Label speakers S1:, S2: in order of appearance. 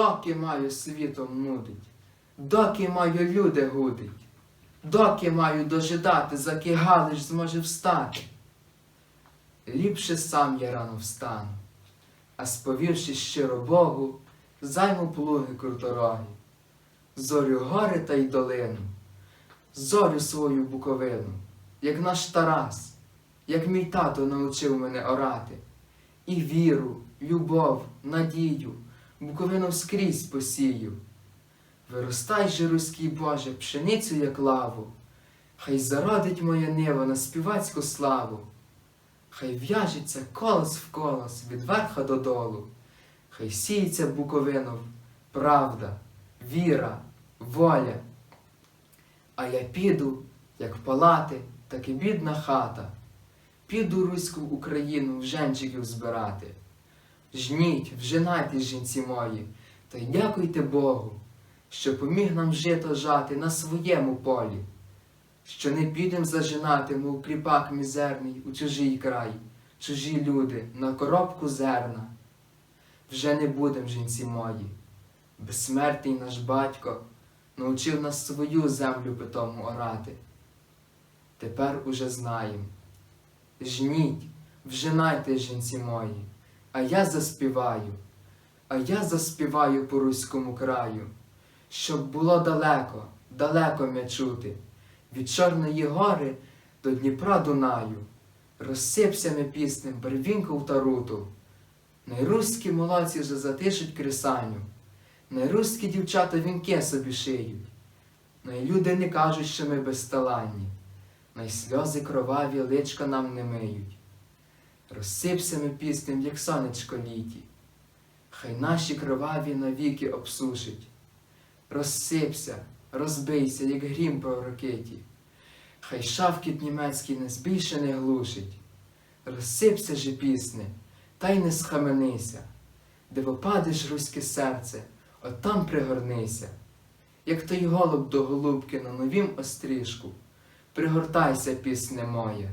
S1: доки маю світом нудить, доки маю люди гудить, доки маю дожидати, заки Галич зможе встати. Ліпше сам я рано встану, а сповівши щиро Богу, займу плуги крутороги, зорю гори та й долину, зорю свою буковину, як наш Тарас, як мій тато научив мене орати, і віру, любов, надію, буковину скрізь посію. Виростай же, руський Боже, пшеницю, як лаву, хай зародить моє небо на співацьку славу. Хай в'яжеться колос в колос від верха додолу, хай сіється буковинов правда, віра, воля. А я піду, як палати, так і бідна хата. Піду руську Україну в женчиків збирати. Жніть, вжинайте, жінці мої, та й дякуйте Богу, що поміг нам жито жати на своєму полі що не підем зажинати, мов кріпак мізерний у чужий край, чужі люди на коробку зерна. Вже не будем, жінці мої, безсмертний наш батько научив нас свою землю питому орати. Тепер уже знаєм. Жніть, вжинайте, жінці мої, а я заспіваю, а я заспіваю по руському краю, щоб було далеко, далеко м'я чути від Чорної гори до Дніпра Дунаю, розсипся ми піснем барвінку в таруту. Найруські молодці вже затишуть крисаню, найруські дівчата вінки собі шиють, Найлюди не кажуть, що ми безталанні, найсльози кроваві личка нам не миють. Розсипся ми піснем, як сонечко літі, хай наші кроваві навіки обсушить. Розсипся, розбийся, як грім по ракеті. Хай шавкіт німецький нас більше не глушить. Розсипся же пісне, та й не схаменися, де попадеш руське серце, от там пригорнися, як той голуб до голубки на новім острішку. Пригортайся, пісне моє,